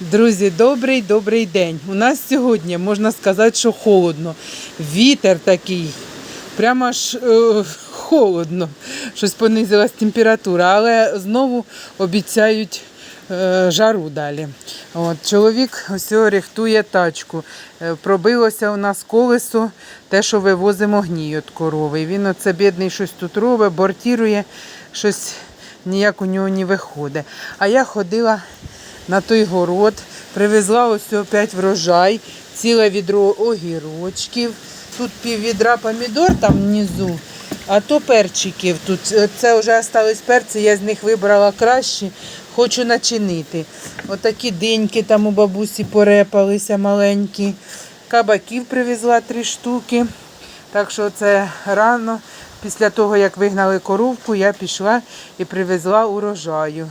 Друзі, добрий добрий день. У нас сьогодні можна сказати, що холодно. Вітер такий, прямо аж е, холодно. Щось понизилась температура, але знову обіцяють е, жару далі. От, чоловік ось рихтує тачку. Е, Пробилося у нас колесо, те, що вивозимо гній від корови. Він оце бідний щось тут робить, бортірує, щось ніяк у нього не виходить. А я ходила на той город, привезла ось опять врожай, ціле відро огірочків, тут пів відра помідор там внизу, а то перчиків тут. Е, Це вже остались перці, я з них вибрала кращі, хочу начинити. Отакі диньки там у бабусі порепалися маленькі. Кабаків привезла три штуки. Так що це рано, після того, як вигнали коровку, я пішла і привезла урожаю.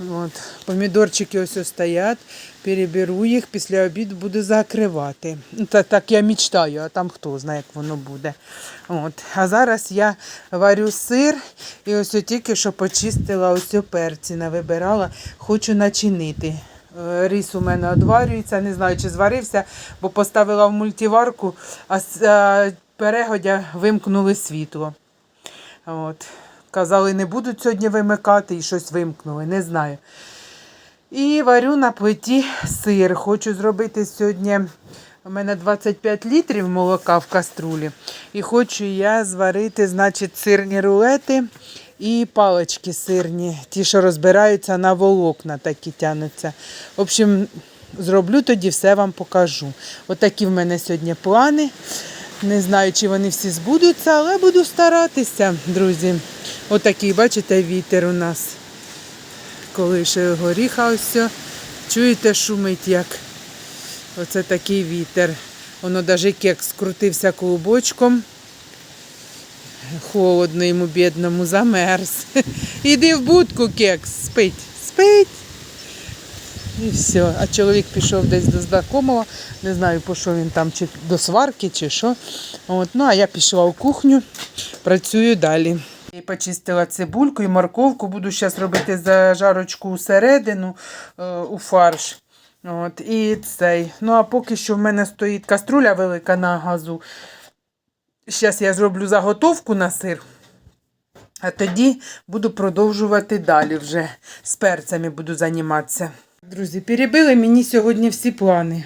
От, помідорчики ось ось стоять, переберу їх, після обіду буду закривати. Та- так я мечтаю, а там хто знає, як воно буде. От. А зараз я варю сир і ось тільки що почистила ось о перці, навибирала, хочу начинити. Е, Рис у мене одварюється, не знаю, чи зварився, бо поставила в мультиварку, а з перегодя вимкнули світло. От. Казали, не будуть сьогодні вимикати і щось вимкнули, не знаю. І варю на плиті сир. Хочу зробити сьогодні. У мене 25 літрів молока в каструлі. І хочу я зварити, значить, сирні рулети і палички сирні, ті, що розбираються на волокна, такі тянуться. В общем, зроблю тоді все вам покажу. Отакі в мене сьогодні плани. Не знаю, чи вони всі збудуться, але буду старатися, друзі. Отакий, бачите, вітер у нас. Коли ще горіха ось. все. Чуєте, шумить як. Оце такий вітер. Воно навіть кекс скрутився клубочком. Холодно йому бідному замерз. Іди в будку, кекс, спить. Спить. І все. А чоловік пішов десь до знакомого. Не знаю, що він там, чи до сварки, чи що. От. Ну, а я пішла в кухню, працюю далі. І почистила цибульку і морковку. Буду зараз робити зажарочку усередину е, у фарш. От, і цей. Ну, а поки що в мене стоїть каструля велика на газу. Зараз я зроблю заготовку на сир. А тоді буду продовжувати далі вже. З перцями буду займатися. Друзі, перебили мені сьогодні всі плани.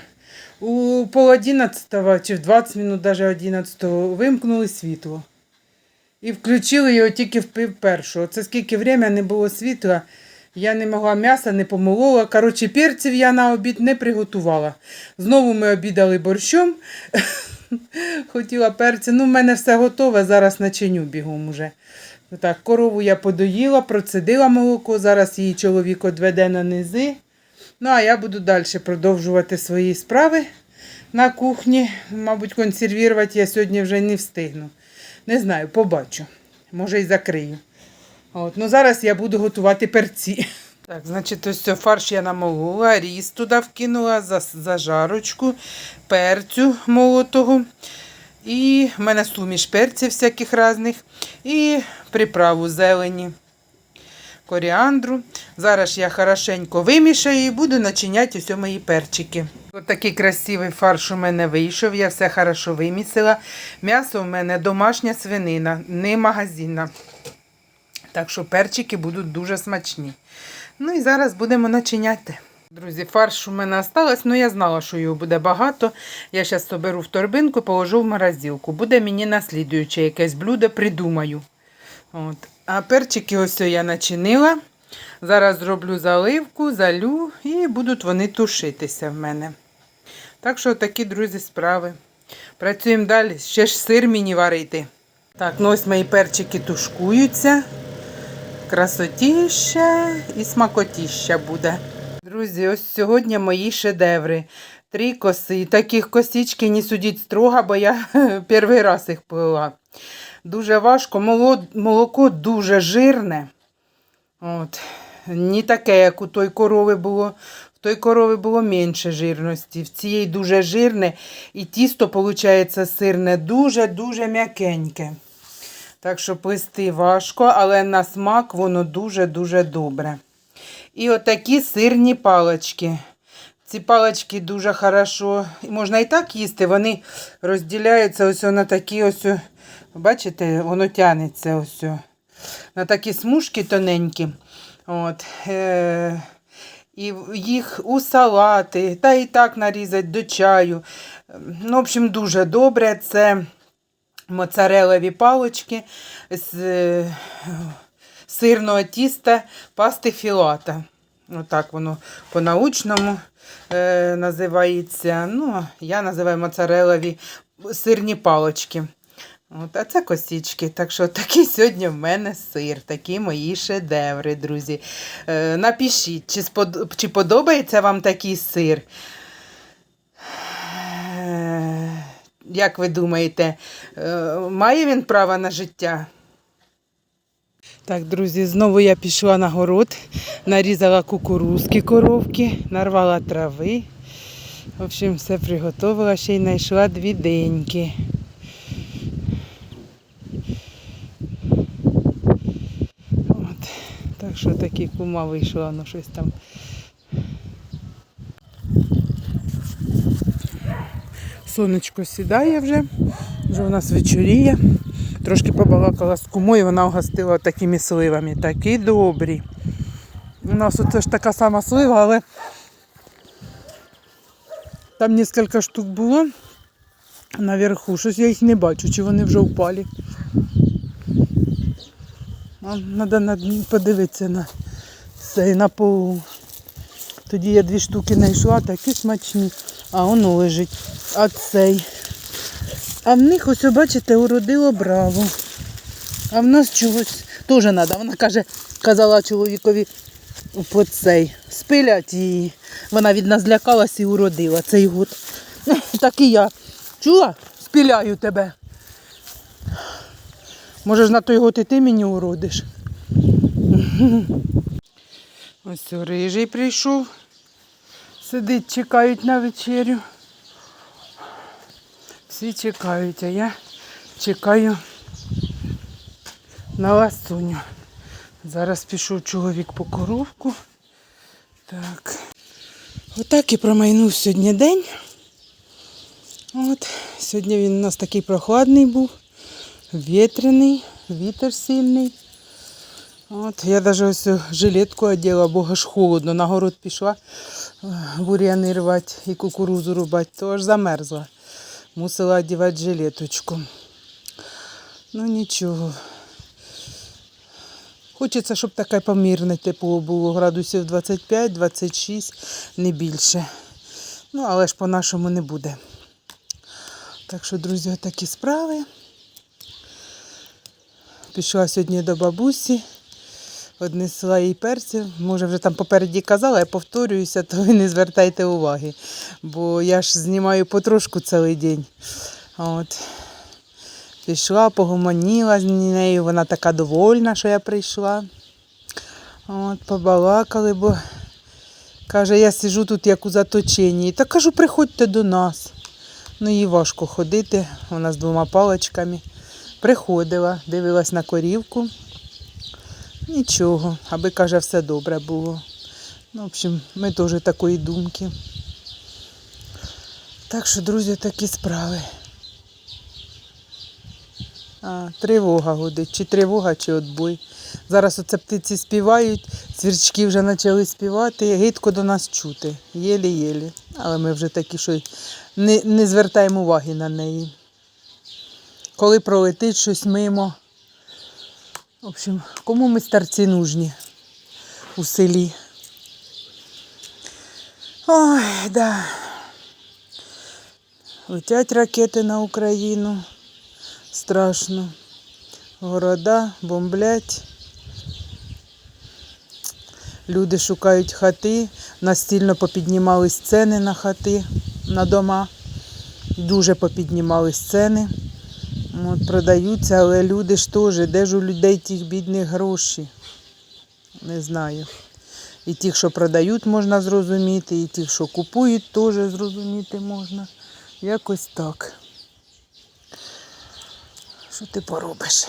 У пол 11 чи в 20 минут, навіть 11 вимкнули світло. І включили його тільки в пів першого. Це скільки время не було світла. Я не могла м'яса, не помолола. Коротше, перців я на обід не приготувала. Знову ми обідали борщом. Хотіла перці. Ну, в мене все готове, зараз начиню бігом уже. Так, корову я подоїла, процедила молоко, зараз її чоловік одведе на низи. Ну, а я буду далі продовжувати свої справи на кухні. Мабуть, консервувати я сьогодні вже не встигну. Не знаю, побачу. Може і закрию. От, ну зараз я буду готувати перці. Так, значить, ось цей фарш я намолола, різ туди вкинула, за- зажарочку, перцю молотого. І в мене суміш перців всяких різних. І приправу зелені, коріандру. Зараз я хорошенько вимішаю і буду начиняти ось мої перчики. Ось такий красивий фарш у мене вийшов, я все хорошо вимісила. М'ясо у мене домашня свинина, не магазинна. Так що перчики будуть дуже смачні. Ну і зараз будемо начиняти. Друзі, фарш у мене осталось, але я знала, що його буде багато. Я зараз соберу в торбинку, положу в морозилку. Буде мені наслідуюче якесь блюдо, придумаю. От. А перчики ось я начинила. Зараз зроблю заливку, залю і будуть вони тушитися в мене. Так що такі, друзі, справи. Працюємо далі. Ще ж сир мені варити. Так, ну ось мої перчики тушкуються. Красотіща і смакотіща буде. Друзі, ось сьогодні мої шедеври. Три коси. Таких косички не судіть строго, бо я перший раз їх плела. Дуже важко. Молоко дуже жирне. От. Не таке, як у той корови було. Той корови було менше жирності. В цієї дуже жирне. І тісто, виходить, сирне, дуже-дуже м'якеньке. Так що плести важко, але на смак воно дуже-дуже добре. І отакі сирні палички. Ці палички дуже хорошо. Можна і так їсти, вони розділяються ось на такі ось. Бачите, воно тянеться ось. На такі смужки тоненькі. От. Е- і їх у салати, та і так нарізати до чаю. Ну, в общем, дуже добре. Це моцарелові палички з е, сирного тіста пасти філата. Отак воно по-научному е, називається. Ну, я називаю моцарелові сирні палички. От, а це косічки. Так що такий сьогодні в мене сир, такі мої шедеври, друзі. Е, напишіть, чи, спод... чи подобається вам такий сир? Е, як ви думаєте, е, має він право на життя? Так, друзі, знову я пішла на город, нарізала кукурузки коровки, нарвала трави. В общем, все приготувала, ще й знайшла дві деньки. От. Так що такі кума вийшла, ну щось там. Сонечко сідає вже, вже у нас вечоріє. Трошки побалакала з кумою, вона вгостила такими сливами. Такі добрі. У нас оце ж така сама слива, але там кілька штук було наверху. Щось я їх не бачу, чи вони вже впали. Треба подивитися на цей на полу. Тоді я дві штуки знайшла, такі смачні, а воно лежить. А цей. А в них ось, бачите, уродило браво. А в нас чогось теж треба. Вона каже, казала чоловікові по цей. Спилять її. Вона від нас злякалась і уродила цей год. Так і я. Чула? Спіляю тебе. Може ж на той год і ти мені уродиш. Ось рижий прийшов. Сидить, чекають на вечерю. Всі чекають, а я чекаю на ласуню. Зараз пішов чоловік по коровку. Так. Отак і промайнув сьогодні день. От. Сьогодні він у нас такий прохладний був, вітряний, вітер сильний. От, я навіть ось жилетку одягла, бо аж холодно. На город пішла е, бур'яни рвати і кукурузу рубати, то аж замерзла. Мусила одягати жилеточку. Ну нічого. Хочеться, щоб таке помірне тепло було, градусів 25-26, не більше. Ну, але ж по-нашому не буде. Так що, друзі, такі справи. Пішла сьогодні до бабусі, однесла їй перців. Може, вже там попереді казала, я повторююся, то ви не звертайте уваги. Бо я ж знімаю потрошку цілий день. От. Пішла, погомоніла з нею, вона така довольна, що я прийшла. От, побалакали, бо каже, я сижу тут як у заточенні. Та кажу, приходьте до нас. Ну, їй важко ходити, вона з двома паличками. Приходила, дивилась на корівку. Нічого, аби каже, все добре було. Ну, в общем, ми теж такої думки. Так що, друзі, такі справи. А, тривога гудить. Чи тривога, чи отбой. Зараз оце птиці співають, свірчки вже почали співати, гидко до нас чути. Єлі-єлі. Але ми вже такі, що не, не звертаємо уваги на неї. Коли пролетить щось мимо. В общем, кому ми старці нужні у селі. Ой, да. Летять ракети на Україну. Страшно. Города бомблять. Люди шукають хати, настільно попіднімались ціни на хати, на дома. Дуже попіднімались ціни. От, продаються, але люди ж теж, де ж у людей тих бідних гроші? Не знаю. І тих, що продають, можна зрозуміти, і тих, що купують, теж зрозуміти можна. Якось так. Що ти поробиш?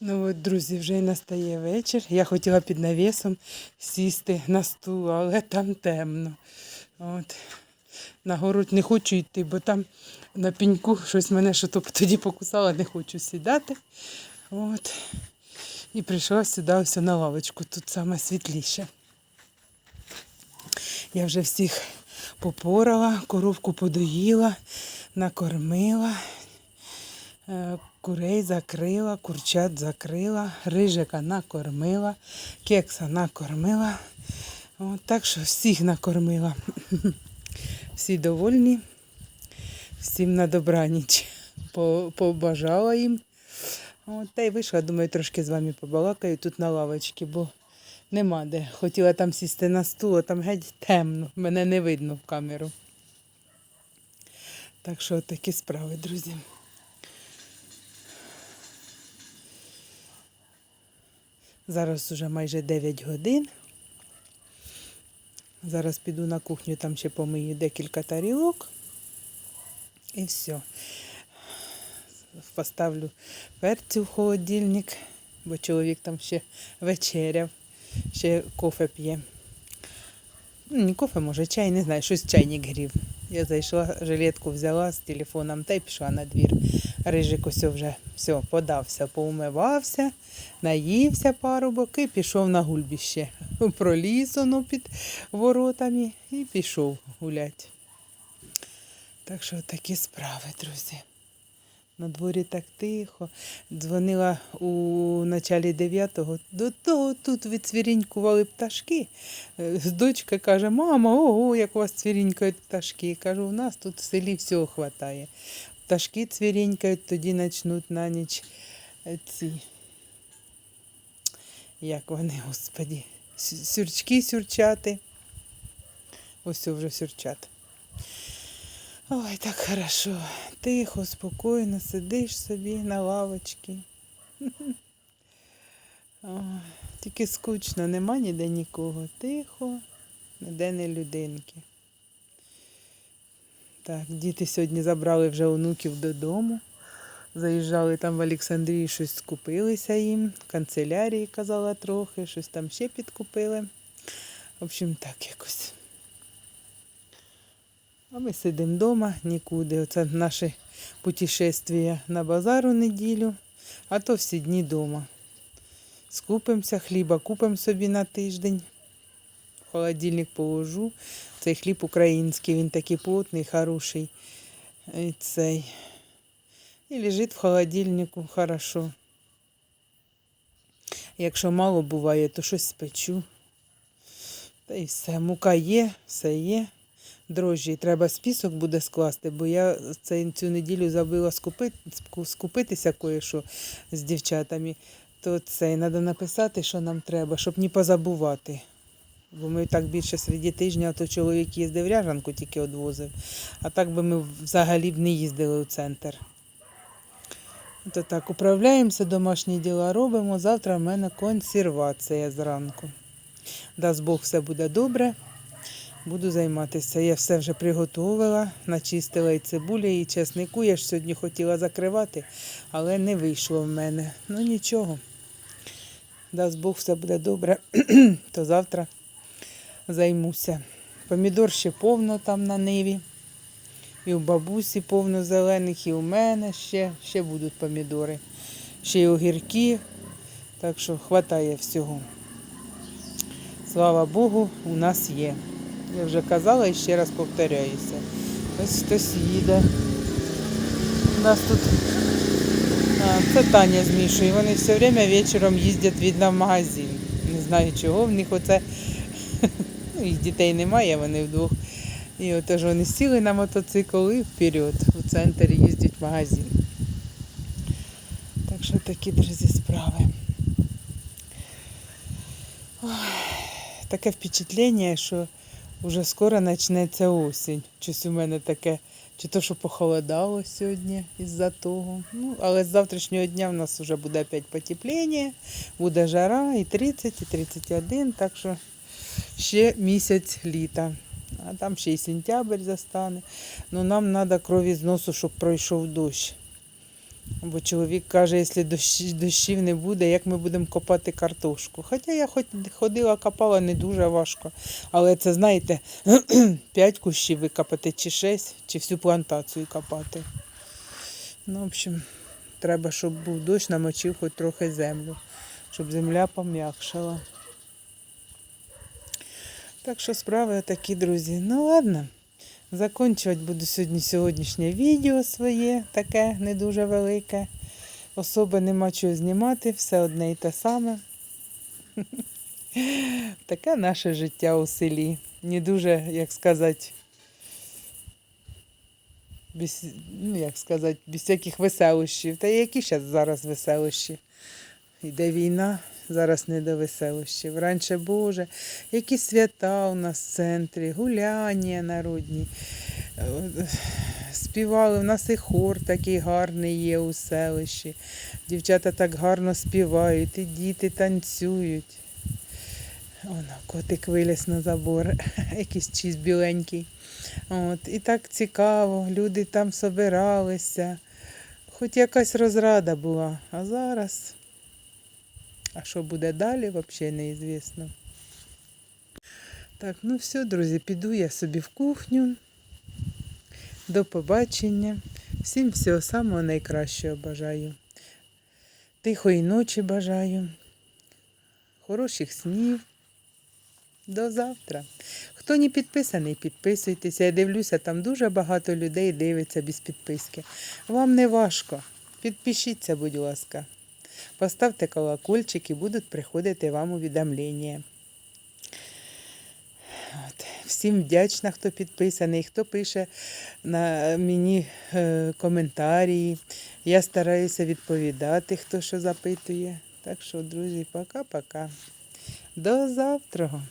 Ну от, друзі, вже й настає вечір. Я хотіла під навісом сісти на стул, але там темно. От. На город не хочу йти, бо там на пеньку щось мене що то тоді покусало, не хочу сідати. От. І прийшла сюди ось на лавочку, тут саме світліше. Я вже всіх попорала, коровку подоїла, накормила. Е, Курей закрила, курчат закрила, рижика накормила, кекса накормила. От, так що всіх накормила. Всі довольні, всім на добраніч. По- Побажала їм. От, та й вийшла, думаю, трошки з вами побалакаю тут на лавочці, бо нема де. Хотіла там сісти на стул, а там геть темно, мене не видно в камеру. Так що такі справи, друзі. Зараз уже майже 9 годин. Зараз піду на кухню, там ще помию декілька тарілок. І все. Поставлю перцю в холодильник, бо чоловік там ще вечеряв, ще кофе п'є. Ну, Не кофе, може, чай, не знаю, щось чайник грів. Я зайшла, жилетку взяла з телефоном та й пішла на двір. Рижик ось вже все, подався, поумивався, наївся парубок і пішов на гульбіще. Проліз воно під воротами і пішов гуляти. Так що такі справи, друзі. На дворі так тихо. Дзвонила у началі 9-го. До того тут відцвірінькували пташки. Е, Дочка каже, мама, ого, як у вас цвірінькають пташки. Кажу, у нас тут в селі всього хватає. Пташки цвірінькають, тоді почнуть на ніч е, ці. Як вони, господі, сюрчки сюрчати. Ось вже сюрчат. Ой, так хорошо. Тихо, спокійно, сидиш собі на лавочці. Тільки скучно, нема ніде нікого. Тихо, ніде не людинки. Так, діти сьогодні забрали вже онуків додому. Заїжджали там в Олександрії, щось скупилися їм. Канцелярії казала трохи, щось там ще підкупили. В общем, так якось. А ми сидимо вдома, нікуди. Оце наше путешествие на базар у неділю, а то всі дні вдома. Скупимося, хліба купимо собі на тиждень. Холодильник положу. Цей хліб український, він такий плотний, хороший. І цей. І лежить в холодильнику хорошо. Якщо мало буває, то щось спечу. Та і все. Мука є, все є. Дрожжі треба список буде скласти, бо я цю неділю забила скупити, скупитися кое-що з дівчатами. То це треба написати, що нам треба, щоб не позабувати. Бо ми так більше серед тижня, а то чоловік їздив ряжанку, тільки одвозив. А так би ми взагалі б не їздили у центр. То так, управляємося, домашні діла робимо. Завтра в мене консервація зранку. Дасть Бог, все буде добре. Буду займатися. Я все вже приготувала, начистила і цибулю, і чеснику. Я ж сьогодні хотіла закривати, але не вийшло в мене. Ну нічого. Дасть Бог, все буде добре, то завтра займуся. Помідор ще повно там на ниві. І у бабусі повно зелених, і у мене ще, ще будуть помідори. Ще й огірки. Так що хватає всього. Слава Богу, у нас є. Я вже казала і ще раз повторяюся. Ось хтось їде. У нас тут а, це Таня з Мішою. Вони все время вечором їздять видно, в магазин. Не знаю чого. В них оце ну, їх дітей немає, вони вдвох. І отож вони сіли на мотоцикл і вперед. У центр їздять в магазин. Так що такі, друзі, справи. Ой, таке впечатлення, що вже скоро почнеться осінь. Щось у мене таке, чи то, що похолодало сьогодні із-за того. Ну, але з завтрашнього дня в нас вже буде опять потепління, буде жара і 30, і 31, так що ще місяць літа. А там ще й сентябрь застане. Ну нам треба крові з носу, щоб пройшов дощ. Бо чоловік каже, якщо дощ, дощів не буде, як ми будемо копати картошку. Хоча я хоч ходила, копала не дуже важко. Але це, знаєте, 5 кущів викопати, чи 6, чи всю плантацію копати. Ну, в общем, треба, щоб був дощ, намочив хоч трохи землю, щоб земля пом'якшала. Так що справи такі, друзі. Ну ладно. Закінчувати буду сьогодні сьогоднішнє відео своє, таке не дуже велике. Особи нема чого знімати, все одне і те саме. Таке наше життя у селі. Не дуже, як сказати, без, ну, як сказати, без всяких веселощів. Та які зараз зараз веселощі? Йде війна, зараз не до веселощів. Раніше, Боже, які свята у нас в центрі, гуляння народні. Співали, у нас і хор такий гарний є у селищі. Дівчата так гарно співають, і діти танцюють. Воно, котик виліз на забор, якийсь чийсь біленький. От, і так цікаво, люди там собиралися. Хоч якась розрада була, а зараз. А що буде далі, взагалі неізвісно. Так, ну все, друзі, піду я собі в кухню. До побачення. Всім всього самого найкращого бажаю. Тихої ночі бажаю. Хороших снів. До завтра. Хто не підписаний, підписуйтеся. Я дивлюся, там дуже багато людей дивиться без підписки. Вам не важко. Підпишіться, будь ласка. Поставте колокольчик і будуть приходити вам увідомлення. От. Всім вдячна, хто підписаний, хто пише на мені е, коментарі. Я стараюся відповідати, хто що запитує. Так що, друзі, пока-пока. До завтра.